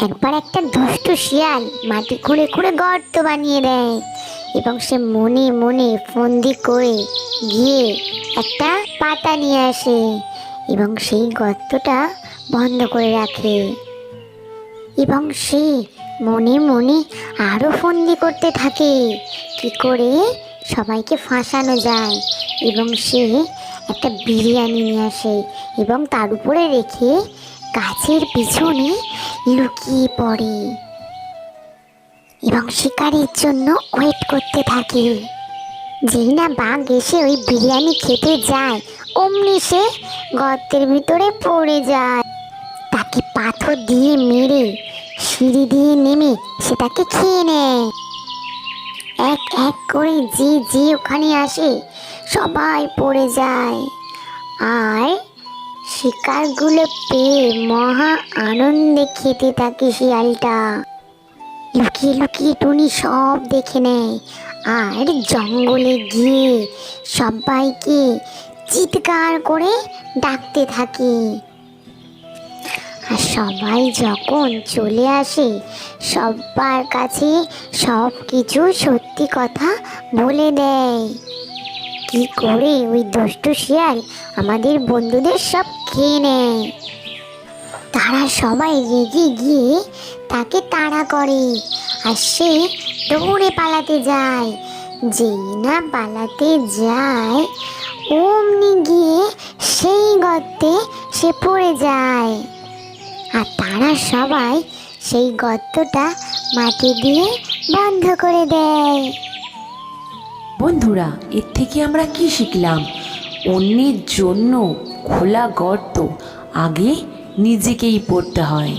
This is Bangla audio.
একবার একটা দুষ্ট শিয়াল মাটি খুঁড়ে খুঁড়ে গর্ত বানিয়ে দেয় এবং সে মনে মনে ফন্দি করে গিয়ে একটা পাতা নিয়ে আসে এবং সেই গর্তটা বন্ধ করে রাখে। এবং সে মনে মনে আরও ফন্দি করতে থাকে। কি করে? সবাইকে ফাঁসানো যায় এবং সে একটা বিরিয়ানি নিয়ে আসে এবং তার উপরে রেখে গাছের পিছনে লুকিয়ে পড়ে। এবং শিকারের জন্য ওয়েট করতে থাকে। যেই না বাঘ এসে ওই বিরিয়ানি খেতে যায়, অমনি সে গর্তের ভিতরে পড়ে যায়। তাকে পাথর দিয়ে মেরে, সিঁড়ি দিয়ে নেমে সে তাকে খেয়ে নেয়। এক এক করে যে যে ওখানে আসে, সবাই পড়ে যায়। আর শিকারগুলো পেয়ে মহা আনন্দে খেতে থাকে শিয়ালটা। লুকিয়ে লুকিয়ে টুনি সব দেখে নেয়। আর জঙ্গলে গিয়ে সবাইকে চিৎকার করে ডাকতে থাকে। আর সবাই যখন চলে আসে, সবার কাছে সব কিছু সত্যি কথা বলে দেয়। কি করে ওই দুষ্টু শিয়াল আমাদের বন্ধুদের সব খেয়ে নেয়? তারা সবাই রেগে গিয়ে তাকে তাড়া করে আর সে দৌড়ে পালাতে যায়। যেই না পালাতে যায়, অমনি গিয়ে সেই গর্তে সে পড়ে যায়। আর তারা সবাই সেই গর্তটা মাটি দিয়ে বন্ধ করে দেয়। বন্ধুরা এর থেকে আমরা কি শিখলাম? অন্যের জন্য খোলা গর্ত আগে নিজেকেই পড়তে হয়।